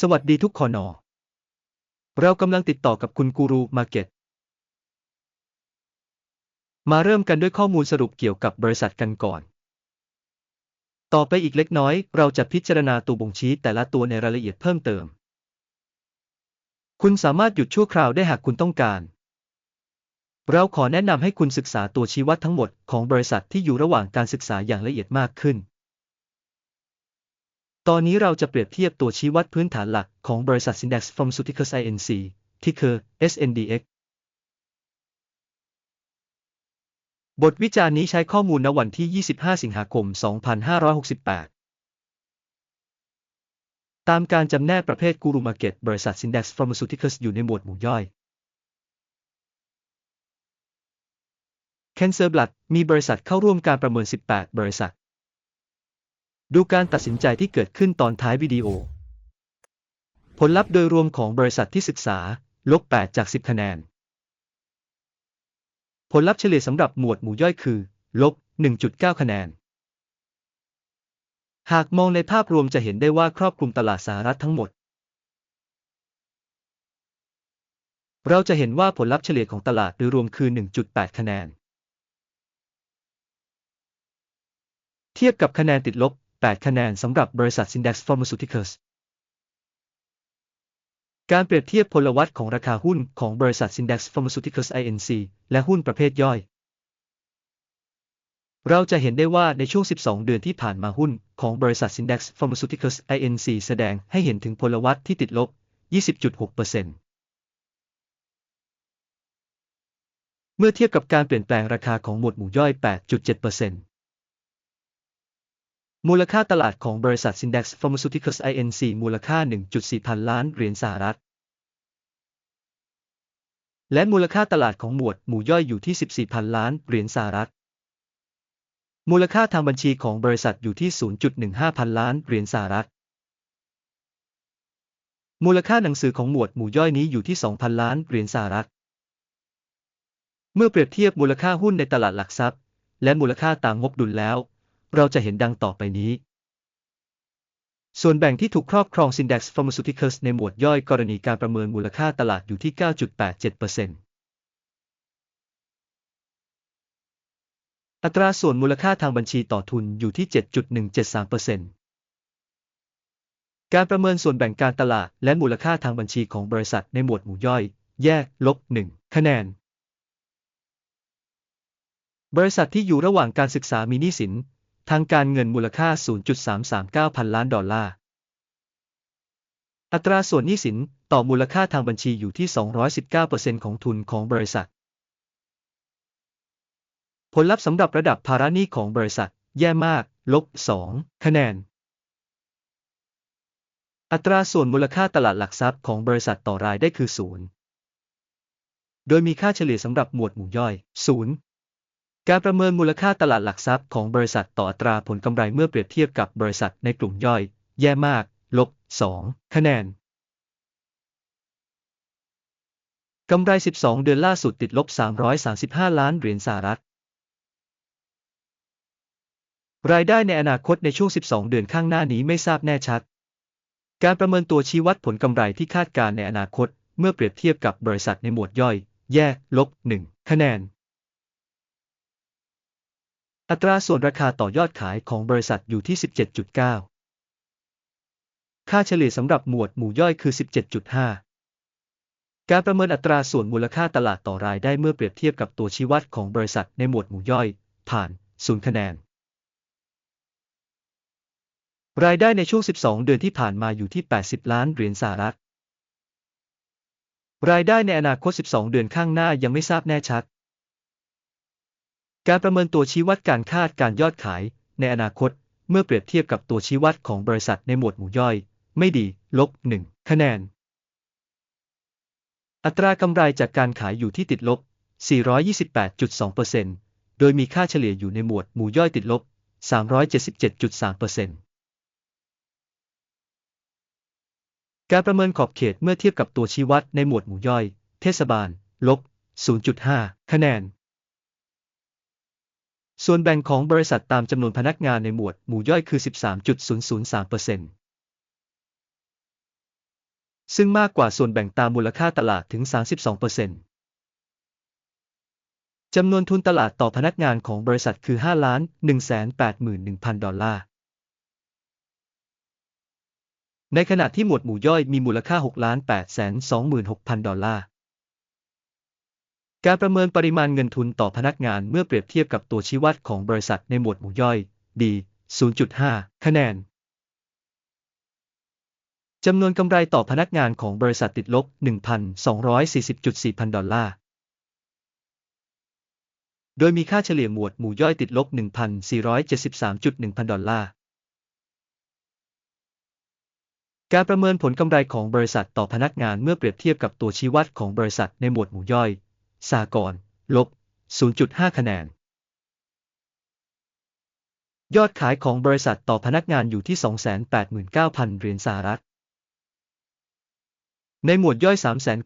สวัสดีทุกคนอเรากำลังติดต่อกับคุณกูรูมาเก็ต มาเริ่มกันด้วยข้อมูลสรุปเกี่ยวกับบริษัทกันก่อน ต่อไปอีกเล็กน้อย เราจะพิจารณาตัวบ่งชี้แต่ละตัวในรายละเอียดเพิ่มเติม คุณสามารถหยุดชั่วคราวได้หากคุณต้องการ เราขอแนะนำให้คุณศึกษาตัวชี้วัดทั้งหมดของบริษัทที่อยู่ระหว่างการศึกษาอย่างละเอียดมากขึ้น ตอนนี้เราจะเปรียบเทียบตัวชี้วัดพื้นฐานหลักของบริษัท Syndax Pharmaceuticals Inc. ที่คือ SNDX บทวิจารณ์นี้ใช้ข้อมูลณวันที่ 25 สิงหาคม 2568 ตามการจำแนกประเภทกูรูมาเก็ตบริษัท Syndax Pharmaceuticals อยู่ในหมวดหมู่ย่อย Cancer Blood มีบริษัทเข้าร่วมการประเมิน 18 บริษัท ดูการตัดสินใจที่เกิดขึ้นตอนท้ายวิดีโอ ผลลัพธ์โดยรวมของบริษัทที่ศึกษา ลบ 8 จาก 10 คะแนน ผลลัพธ์เฉลี่ยสำหรับหมวดหมู่ย่อยคือ ลบ 1.9 คะแนน หากมองในภาพรวมจะเห็นได้ว่าครอบคลุมตลาดสหรัฐทั้งหมด เราจะเห็นว่าผลลัพธ์เฉลี่ยของตลาดโดยรวมคือ 1.8 คะแนน เทียบกับคะแนนติดลบ 8 คะแนนสำหรับบริษัท Syndax Pharmaceuticals การเปรียบเทียบพลวัตของราคาหุ้นของบริษัท Syndax Pharmaceuticals Inc. และหุ้นประเภทย่อย เราจะเห็นได้ว่าในช่วง 12 เดือนที่ผ่านมาหุ้นของบริษัท Syndax Pharmaceuticals Inc. แสดงให้เห็นถึงพลวัตที่ติดลบ 20.6%เมื่อเทียบกับการเปลี่ยนแปลงราคาของหมวดหมู่ย่อย 8.7% มูลค่าตลาดของบริษัท Syndax Pharmaceuticals Inc. มูลค่า 1.4 พันล้านเหรียญสหรัฐ และมูลค่าตลาดของหมวดหมู่ย่อยอยู่ที่ 14 พันล้านเหรียญสหรัฐ มูลค่าทางบัญชีของบริษัทอยู่ที่ 0.15 พันล้านเหรียญสหรัฐ มูลค่าหนังสือของหมวดหมู่ย่อยนี้อยู่ที่ 2,000 ล้านเหรียญสหรัฐ เมื่อเปรียบเทียบมูลค่าหุ้นในตลาดหลักทรัพย์ และมูลค่าตามงบดุลแล้ว เราจะเห็นดังต่อไปนี้ ส่วนแบ่งที่ถูกครอบครอง Syndax Pharmaceuticals ในหมวดย่อยกรณีการประเมินมูลค่าตลาดอยู่ที่ 9.87%อัตราส่วนมูลค่าทางบัญชีต่อทุนอยู่ที่ 7.173%การประเมินส่วนแบ่งการตลาดและมูลค่าทางบัญชีของบริษัทในหมวดหมู่ย่อย แยก ลบ 1 คะแนน บริษัทที่อยู่ระหว่างการศึกษามีหนี้สิน ทางการเงินมูลค่า 0.339 พันล้านดอลลาร์ อัตราส่วนหนี้สินต่อมูลค่าทางบัญชีอยู่ที่ 219%ของทุนของบริษัท ผลลัพธ์สำหรับระดับภาระหนี้ของบริษัท แย่มาก ลบ 2 คะแนน อัตราส่วนมูลค่าตลาดหลักทรัพย์ของบริษัทต่อรายได้คือ 0 โดยมีค่าเฉลี่ยสำหรับหมวดหมู่ย่อย 0 การประเมินมูลค่าตลาดหลักทรัพย์ของบริษัทต่ออัตราผลกำไรเมื่อเปรียบเทียบกับบริษัทในกลุ่มย่อย แย่มาก ลบ 2 คะแนน กำไร 12 เดือนล่าสุดติดลบ 335 ล้านเหรียญสหรัฐ รายได้ในอนาคตในช่วง 12 เดือนข้างหน้านี้ไม่ทราบแน่ชัด การประเมินตัวชี้วัดผลกำไรที่คาดการณ์ในอนาคต เมื่อเปรียบเทียบกับบริษัทในหมวดย่อย แยกลบ 1 คะแนน อัตราส่วนราคาต่อยอดขายของบริษัทอยู่ที่ 17.9 ค่าเฉลี่ยสำหรับหมวดหมู่ย่อยคือ 17.5 การประเมินอัตราส่วนมูลค่าตลาดต่อรายได้เมื่อเปรียบเทียบกับตัวชี้วัดของบริษัทในหมวดหมู่ย่อย ผ่าน 0 คะแนน รายได้ในช่วง 12 เดือนที่ผ่านมาอยู่ที่ 80 ล้านเหรียญสหรัฐ รายได้ในอนาคต 12 เดือนข้างหน้ายังไม่ทราบแน่ชัด การประเมินตัวชี้วัดการคาดการยอดขาย ในอนาคต เมื่อเปรียบเทียบกับตัวชี้วัดของบริษัทในหมวดหมู่ย่อย ไม่ดี ลบ 1 คะแนน อัตรากำไรจากการขายอยู่ที่ติดลบ 428.2%โดยมีค่าเฉลี่ยอยู่ในหมวดหมู่ย่อยติดลบ 377.3%การประเมินขอบเขตเมื่อเทียบกับตัวชี้วัดในหมวดหมู่ย่อย เทศบาล ลบ 0.5 คะแนน ส่วนแบ่งของบริษัทตามจำนวนพนักงานในหมวดหมู่ย่อยคือ 13.003%ซึ่งมากกว่าส่วนแบ่งตามมูลค่าตลาดถึง 32%จำนวนทุนตลาดต่อพนักงานของบริษัทคือ 5 ล้าน 181,000 ดอลลาร์ ในขณะที่หมวดหมู่ย่อยมีมูลค่า 6 ล้าน826,000 ดอลลาร์ การประเมินปริมาณเงินทุนต่อพนักงานเมื่อเปรียบเทียบกับตัวชี้วัดของบริษัทในหมวดหมู่ย่อย D 0.5 คะแนน จำนวนกำไรต่อพนักงานของบริษัทติดลบ 1,240.4 พันดอลลาร์ โดยมีค่าเฉลี่ยหมวดหมู่ย่อยติดลบ 1,473.1 พันดอลลาร์ การประเมินผลกำไรของบริษัทต่อพนักงานเมื่อเปรียบเทียบกับตัวชี้วัดของบริษัทในหมวดหมู่ย่อย สากลลบ 0.5 คะแนน ยอดขายของบริษัทต่อพนักงานอยู่ที่ 289,000 เหรียญสหรัฐ ในหมวดย่อย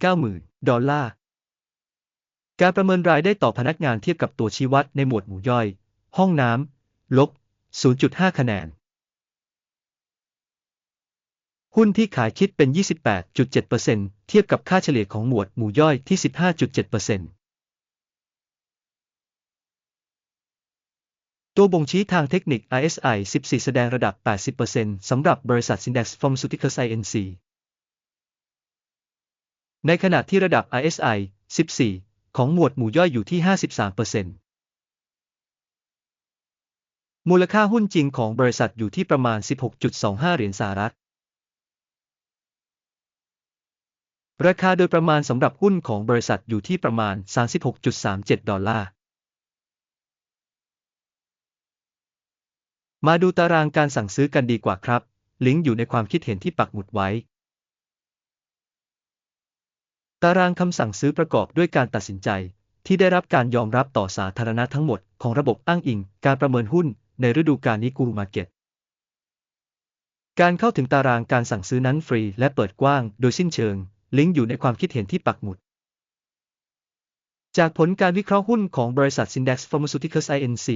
390,000 ดอลลาร์ การประเมินรายได้ต่อพนักงานเทียบกับตัวชี้วัดในหมวดหมู่ย่อย ห้องน้ำลบ 0.5 คะแนน หุ้นที่ขายคิดเป็น 28.7%เทียบกับค่าเฉลี่ยของหมวดหมู่ย่อยที่ 15.7%ตัวบ่งชี้ทางเทคนิค RSI 14 แสดงระดับ 80%สำหรับบริษัท Syndax Pharmaceuticals Inc. ในขณะที่ระดับ RSI 14 ของหมวดหมู่ย่อยอยู่ที่ 53%มูลค่าหุ้นจริงของบริษัทอยู่ที่ประมาณ 16.25 เหรียญสหรัฐ ราคาโดยประมาณสำหรับหุ้นของบริษัทอยู่ที่ประมาณ 36.37 ดอลลาร์ มาดูตารางการสั่งซื้อกันดีกว่าครับ ลิงก์อยู่ในความคิดเห็นที่ปักหมุดไว้ ตารางคำสั่งซื้อประกอบด้วยการตัดสินใจ ที่ได้รับการยอมรับต่อสาธารณะทั้งหมดของระบบอ้างอิง การประเมินหุ้น ในฤดูกาลนี้กูรูมาเก็ตการเข้าถึงตารางการสั่งซื้อนั้นฟรีและเปิดกว้างโดยสิ้นเชิง ลิงก์อยู่ในความคิดเห็นที่ปักหมุด จากผลการวิเคราะห์หุ้นของบริษัท Syndax Pharmaceuticals Inc.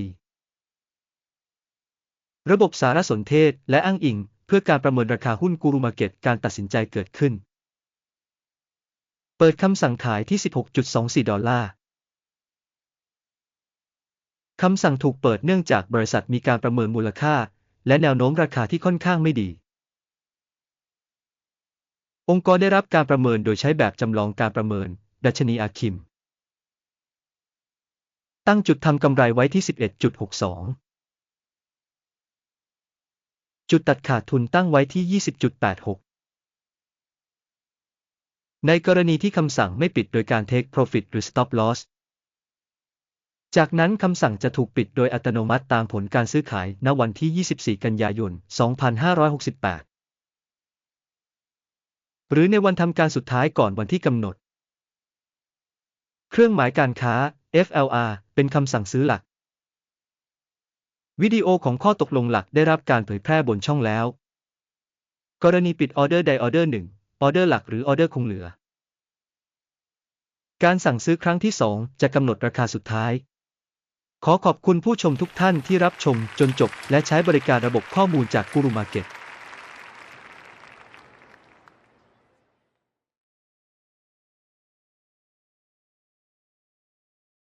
ระบบสารสนเทศและอ้างอิง เพื่อการประเมินราคาหุ้นกูรูมาเก็ตการตัดสินใจเกิดขึ้น เปิดคำสั่งขายที่ 16.24 ดอลลาร์คำสั่งถูกเปิดเนื่องจากบริษัทมีการประเมินมูลค่า และแนวโน้มราคาที่ค่อนข้างไม่ดี องค์กรได้รับการประเมินโดยใช้แบบจำลองการประเมิน ดัชนีอาคิม ตั้งจุดทำกำไรไว้ที่ 11.62 จุดตัดขาดทุนตั้งไว้ที่ 20.86 ในกรณีที่คำสั่งไม่ปิดโดยการ take profit หรือ stop loss จากนั้นคำสั่งจะถูกปิดโดยอัตโนมัติตามผลการซื้อขายณวันที่ 24 กันยายน 2568 หรือในวันทำการสุดท้ายก่อนวันที่กำหนด เครื่องหมายการค้า FLR เป็นคำสั่งซื้อหลัก วิดีโอของข้อตกลงหลักได้รับการเผยแพร่บนช่องแล้ว กรณีปิดออเดอร์ใดออเดอร์หนึ่งออเดอร์หลักหรือออเดอร์คงเหลือ การสั่งซื้อครั้งที่ 2 จะกำหนดราคาสุดท้าย ขอขอบคุณผู้ชมทุกท่านที่รับชมจนจบและใช้บริการระบบข้อมูลจากกูรูมาเก็ต